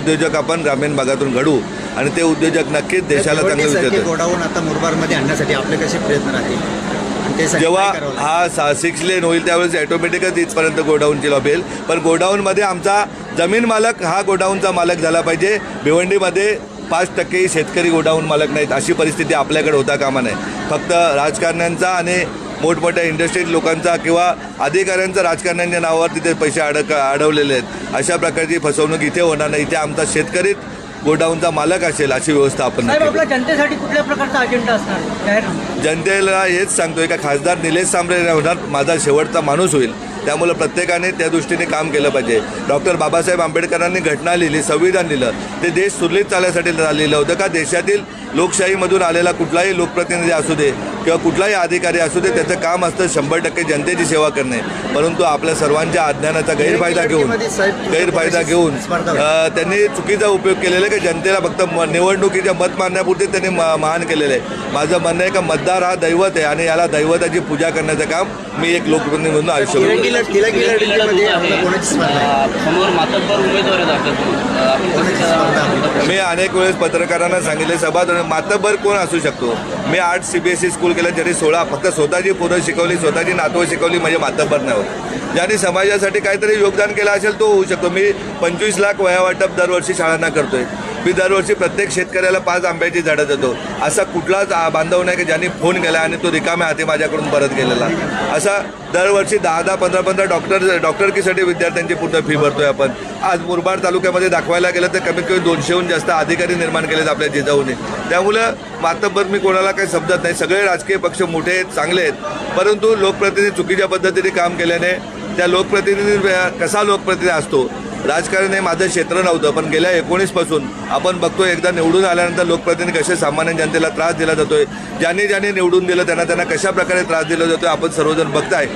उद्योजक आपण ग्रामीण भागातून घडू आणि ते उद्योजक नक्कीच देशाला चांगले गोडाऊन आता आणण्यासाठी आपले कसे प्रयत्न राहतील? जेव्हा? हा सा सिक्स लेन होईल त्यावेळेस ऑटोमॅटिकच इथपर्यंत गोडाऊनची लॉबी येईल. पण गोडाऊनमध्ये आमचा जमीन मालक हा गोडाऊनचा मालक झाला पाहिजे. भिवंडीमध्ये पाच टक्के शेतकरी गोडाऊन मालक नाहीत. अशी परिस्थिती आपल्याकडे होता कामा नये. फक्त राजकारण्यांचा आणि मोठमोठ्या इंडस्ट्रीज लोकांचा किंवा अधिकाऱ्यांचा राजकारण्यांच्या नावावर तिथे पैसे अडक अडवलेले आहेत. अशा प्रकारची फसवणूक इथे होणार नाही. इथे आमचा शेतकरीच गोडाऊनचा मालक असेल अशी व्यवस्था आपण जनतेसाठी कुठल्या प्रकारचा अजेंडा असणार? जनतेला हेच सांगतोय का खासदार निलेश सांबरे होणार माझा शेवटचा माणूस होईल. त्यामुळे प्रत्येकाने त्या दृष्टीने काम केलं पाहिजे. डॉक्टर बाबासाहेब आंबेडकरांनी घटना लिहिली संविधान लिहिलं. ते देश सुरळीत चालण्यासाठी लिहिलं होतं का? देशातील लोकशाहीमधून आलेला कुठलाही लोकप्रतिनिधी असू दे किंवा कुठलाही अधिकारी असू दे त्याचं काम असतं शंभर टक्के जनतेची सेवा करणे. परंतु आपल्या सर्वांच्या अज्ञानाचा गैरफायदा घेऊन गैरफायदा घेऊन त्यांनी चुकीचा उपयोग केलेला आहे की जनतेला फक्त म- निवडणुकीच्या मत मारण्यापुरते त्यांनी महान केलेलं आहे. माझं म्हणणं आहे का मतदार हा दैवत आहे आणि याला दैवताची पूजा करण्याचं काम मी एक लोकप्रतिनिधी म्हणून आयुष्य मातब्बर? मी अनेक वेळेस पत्रकारांना सांगितले सभा मातबर कोण असू शकतो? मी आठ सीबीएसई स्कूल केलं ज्यांनी सोळा फक्त स्वतःची पोरं शिकवली स्वतःची नातवं शिकवली म्हणजे मातबर नाही होत. ज्यांनी समाजासाठी काहीतरी योगदान केलं असेल तो होऊ शकतो. मी पंचवीस लाख वया वाटप दरवर्षी शाळांना करतोय. मी दरवर्षी प्रत्येक शेतकऱ्याला पाच आंब्याची झाडं देतो. असा कुठलाच बांधव नाही की ज्यांनी फोन केला आणि तो रिकाम्या हाती माझ्याकडून परत गेलेला. असा दरवर्षी दहा दहा पंधरा पंधरा डॉक्टर डॉक्टरकीसाठी विद्यार्थ्यांची पूर्ण फी भरतोय आपण. आज मुरबाड तालुक्यामध्ये दाखवायला गेलं तर कमीत कमी दोनशेहून जास्त अधिकारी निर्माण केलेत आपल्या जिजाऊने. त्यामुळं मातब्बर मी कोणाला काही समजत नाही. सगळे राजकीय पक्ष मोठे आहेत चांगले आहेत. परंतु लोकप्रतिनिधी चुकीच्या पद्धतीने काम केल्याने त्या लोकप्रतिनिधी कसा लोकप्रतिनिधी असतो? राजकारण हे माझं क्षेत्र नव्हतं पण गेल्या एकोणीसपासून आपण बघतो एकदा निवडून आल्यानंतर लोकप्रतिनिधी कसे सामान्य जनतेला त्रास दिला जातोय ज्यांनी ज्यांनी निवडून दिलं त्यांना त्यांना कशा प्रकारे त्रास दिला जातोय आपण सर्वजण बघताय.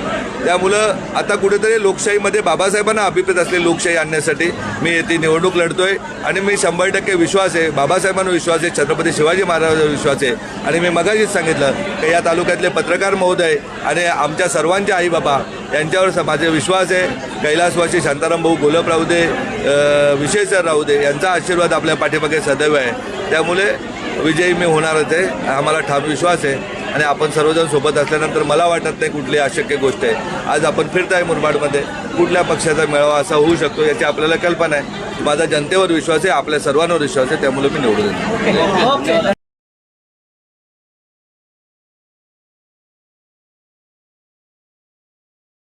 त्यामुळं आता कुठेतरी लोकशाहीमध्ये बाबासाहेबांना अभिप्रेत असलेली लोकशाही आणण्यासाठी मी येथे निवडणूक लढतोय आणि मी शंभर टक्के विश्वास आहे बाबासाहेबांना विश्वास आहे छत्रपती शिवाजी महाराजांवर विश्वास आहे. आणि मी मगाशीच सांगितलं की या तालुक्यातले पत्रकार महोदय आणि आमच्या सर्वांच्या आई बाबा यांच्यावर माझे विश्वास आहे. कैलासवासी शांताराम भाऊ गोलप राहू दे विशेष सर राहू दे यांचा आशीर्वाद आपल्या पाठीमागे सदैव आहे. त्यामुळे विजयी मी होणारच आहे. आम्हाला ठाम विश्वास आहे. आणि आपण सर्वजण सोबत असल्यानंतर मला वाटत नाही कुठली अशक्य गोष्ट आहे. आज आपण फिरताय मुरबाडमध्ये. कुठल्या पक्षाचा मेळावा असा होऊ शकतो याची आपल्याला कल्पना आहे. माझा जनतेवर विश्वास आहे आपल्या सर्वांवर विश्वास आहे त्यामुळे मी निवडून